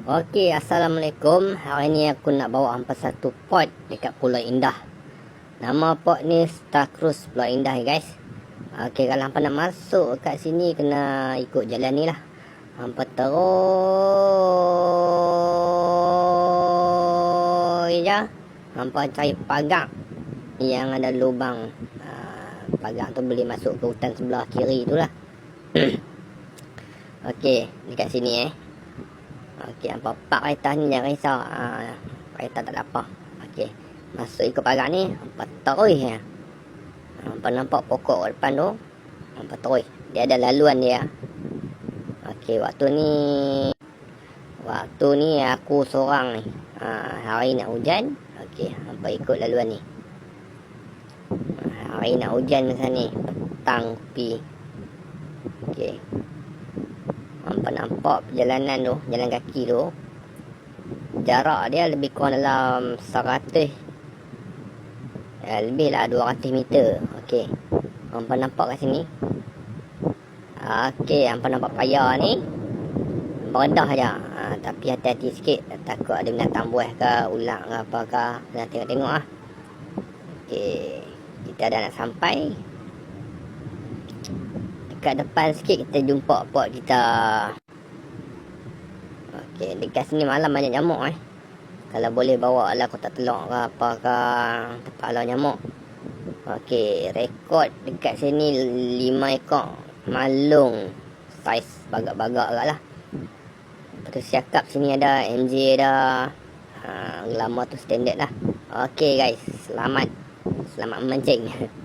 Okey, Assalamualaikum. Hari ni aku nak bawa hampa satu pot dekat Pulau Indah. Nama pot ni Star Cruise Pulau Indah ni guys. Okey, kalau hampa nak masuk kat sini kena ikut jalan ni lah. Hampa terus je. Hampa cari pagar yang ada lubang. Uh, pagar tu boleh masuk ke hutan sebelah kiri tu lah. Okey, dekat sini eh. Okey, apa pak kereta ni jangan risau. Ha, kereta tak ada apa. Okey. Masuk ikut pagar ni, apa terus ya. Apa nampak pokok depan tu? Apa terus. Dia ada laluan dia. Okey, waktu ni waktu ni aku seorang ni. Ha, hari nak hujan. Okey, apa ikut laluan ni. Ha, hari nak hujan masa ni. Petang pi. Okey. Nampak perjalanan tu, jalan kaki tu. Jarak dia lebih kurang dalam 100 ya, lebih lah 200 meter. Okey. Hampa nampak kat sini. Okey, hampa nampak payah ni. Berendah je. Ha, tapi hati-hati sikit. Takut ada binatang buah ke, ulang ke apa ke. Nak tengok-tengok lah. Okey. Kita dah nak sampai dekat depan sikit kita jumpa pot kita. Okey, dekat sini malam banyak nyamuk eh. Kalau boleh bawa lah kotak telur ke apa ke tempat lah nyamuk. Okey, rekod dekat sini lima ekor malung saiz bagak-bagak lah. Lepas tu siakap sini ada MJ ada. Ha, lama tu standard lah. Okey guys, selamat. Selamat memancing.